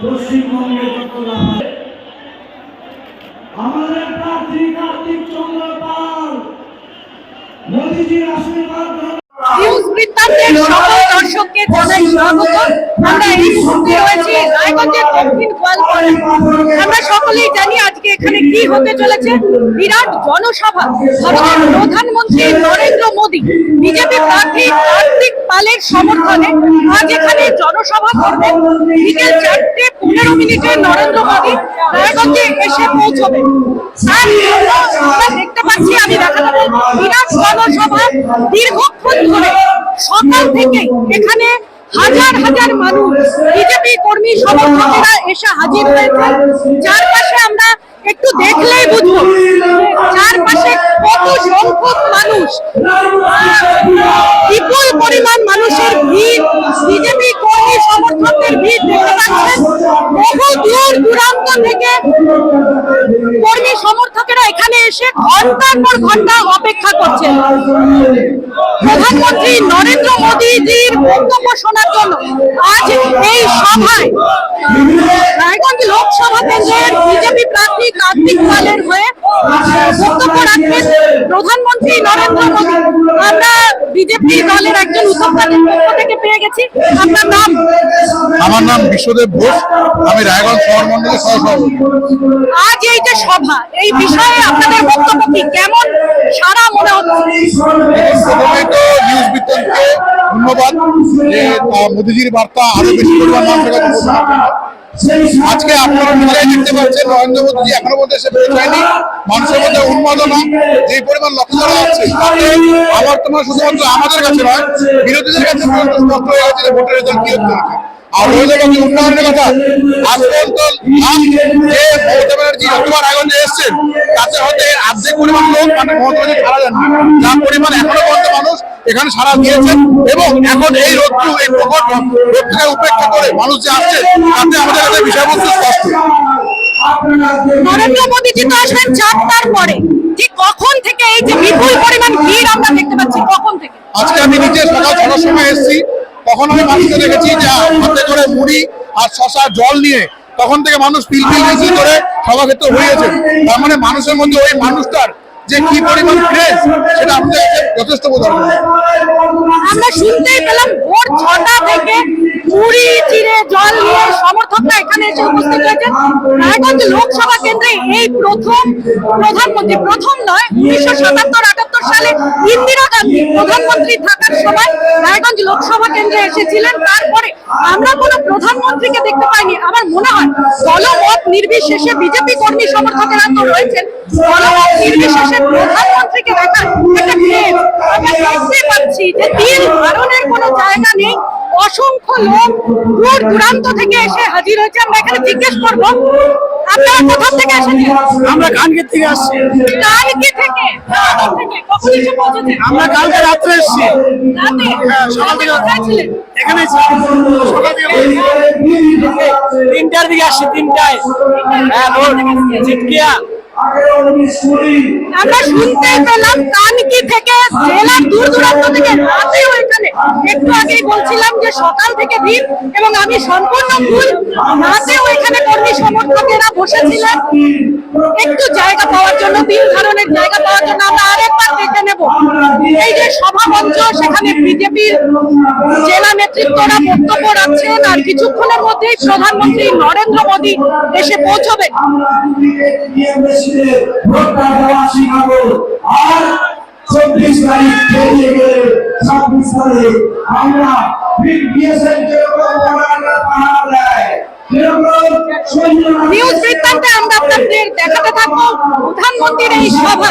পশ্চিমবঙ্গে যত নাম আমাদের প্রার্থী কার্তিক চন্দ্র পাল মোদীজির আশীর্বাদ নিউজ বৃত্তান্তের সকল দর্শককে জানাই স্বাগত। আমরা এই মুহূর্তে রয়েছি রায়গঞ্জের দক্ষিণ গোয়ালপাড়ায়। আমরা সকলেই জানি আজকে এখানে কি হতে চলেছে। বিরাট জনসভা। ভারতের প্রধানমন্ত্রী নরেন্দ্র মোদী বিজেপি প্রার্থী কার্তিক পালের সমর্থনে আজ এখানে জনসভা করবেন বিকেল চারটে পনেরো মিনিটে নরেন্দ্র মোদী রায়গঞ্জে এসে পৌঁছবেন দেখতে পাচ্ছি, আমি দেখাতে বিরাট জনসভা দীর্ঘক্ষণ ধরে সকাল থেকে এখানে হাজার হাজার মানুষ বিজেপি কর্মী সমর্থকেরা এসে হাজির হয়েছে চারপাশে আমরা একটু দেখলেই বুঝব। চারপাশে কত সংখ্যক মানুষ। বিপুল পরিমাণ মানুষের ভিড়। বিজেপি কর্মী সমর্থকদের ভিড় দেখতে পাচ্ছেন বহু দূর দূরান্ত থেকে কর্মী সমর্থকেরা এখানে এসে ঘণ্টার পর ঘণ্টা অপেক্ষা করছেন। প্রধানমন্ত্রী নরেন্দ্র মোদীজির বক্তব্য শোনার জন্য আজ এই সভায় রায়গঞ্জ লোকসভা কেন্দ্রের বিজেপি প্রার্থী কার্তিক পালের হয়ে বক্তব্য রাখবেন প্রধানমন্ত্রী নরেন্দ্র মোদী। বিজেপি দলের একজন উদ্যোক্তাদের পক্ষ থেকে পেয়ে গেছি? আপনার নাম? আমার নাম বিশ্বদেব ঘোষ। আমি রায়গঞ্জ শহর মন্ডলের সহসভাপতি। আজ এই যে সভা এই বিষয়ে আপনাদের বক্তব্য কি? কেমন সারা মনে হচ্ছে? তো নিউজ বৃত্তান্তকে ধন্যবাদ যে মোদিজির বার্তা আরও বেশি পরিমাণ মানুষের কাছে আজকে আপনারা নিজেরাই দেখতে পাচ্ছেন নরেন্দ্র মোদী এখনও পর্যন্ত এসে পৌঁছায়নি। মানুষের মধ্যে উন্মাদনা যে পরিমাণ লক্ষ্য করা তাতে আমার তোমার শুধুমাত্র আমাদের কাছে নয়, বিরোধীদের কাছে স্পষ্ট হয়ে গেছে যে ভোটের রেজাল্ট কি হতে চলেছে আর বাকি উন্নয়নের কথা। যে মমতা ব্যানার্জি এসছেন, তাতে হয়তো এর অর্ধেক পরিমাণ লোক মানে মমতা সারা যার পরিমাণ এখনও পর্যন্ত মানুষ এখানে সারা দিয়েছেন এবং এখন এই রোদ্রু এই প্রকট উপেক্ষা করে মানুষ যে আসছে, তাতে আমাদের কাছে বিষয়বস্তু স্পষ্ট। নরেন্দ্র মোদীজি তো আসবেন চারটার পরে। ঠিক কখন থেকে এই যে বিপুল পরিমাণ ভিড় আমরা দেখতে পাচ্ছি কখন থেকে আজকে আমি নিজে সকাল ছটার সময় এসেছি। তখন আমি মানুষকে দেখেছি যে হাতে করে মুড়ি আর শশা জল নিয়ে তখন থেকে মানুষ পিল পিল মিছিল করে সভাক্ষেত্র হয়েছে। তার মানে মানুষের মধ্যে ওই মানুষটার যে কি পরিমাণ ক্রেজ সেটা আমাদের যথেষ্ট যায়। আমরা শুনতেই পেলাম ভোর ছটা থেকে মুড়ি, চিড়ে, জল নিয়ে সমর্থকরা এখানে এসে উপস্থিত হয়েছে রায়গঞ্জ লোকসভা কেন্দ্রে এই প্রথম প্রধানমন্ত্রী, প্রথম নয়, উনিশশো সাতাত্তর, আটাত্তর সালে ইন্দিরা গান্ধী প্রধানমন্ত্রী থাকার সময় রায়গঞ্জ লোকসভা কেন্দ্রে এসেছিলেন। তারপরে আমরা কোনো প্রধানমন্ত্রীকে দেখতে পাইনি। আমার মনে হয় দলমত নির্বিশেষে বিজেপি কর্মী সমর্থকেরা তো রয়েছেন। দলমত নির্বিশেষে প্রধানমন্ত্রীকে দেখার একটা দেখতে পাচ্ছি যে তিল ধারণের কোনো জায়গা নেই। অসংখ্য লোক দূর দূরান্ত থেকে এসে হাজির হয়েছে। আমরা এখানে জিজ্ঞেস করব আপনারা কোথা থেকে আসেন? আমরা গানগের থেকে আসছি। কালকে থেকে? কখন এসে পৌঁছেছেন? আমরা কালকে রাত্রে এসেছি। রাতে? সকাল থেকে এখানে সকাল থেকে তিনটার দিকে আসছি তিনটায়। হ্যাঁ রোড চিটকিয়া আমরা শুনতে পেলাম কানকি থেকে জেলার দূর দূরান্ত থেকে রাতে ওইখানে। একটু আগেই বলছিলাম যে সকাল থেকে ভিড় এবং আমি সম্পূর্ণ ভুল। রাতে ওইখানে কর্মী সমর্থকেরা বসেছিলেন। একটু জায়গা পাওয়ার জন্য তিন ধরনের জায়গা পাওয়ার জন্য। আমরা আরেকবার এই যে সভামঞ্চ, সেখানে বিজেপির জেলা নেতৃত্বরা বক্তব্য রাখছেন আর কিছুক্ষণের মধ্যেই প্রধানমন্ত্রী নরেন্দ্র মোদী এসে পৌঁছবেন চব্বিশ তারিখ ছাব্বিশ তারিখ আমরা নিউজ বৃত্তান্তে আমরা আপনাদের দেখাতে থাকব প্রধানমন্ত্রীর এই সভা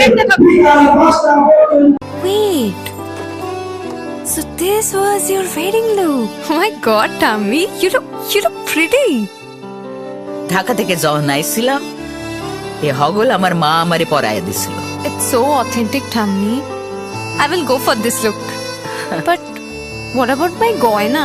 দেখতে থাকব বিকাল পাঁচটা পর্যন্ত Wait. So this was your wedding look. Oh my god, Tammy, you look you look pretty. Dhaka থেকে যখন আইছিলাম এ হগল আমার মা আমারে পরায় দিছিল It's so authentic, Tammy. I will go for this look. but what about my goina?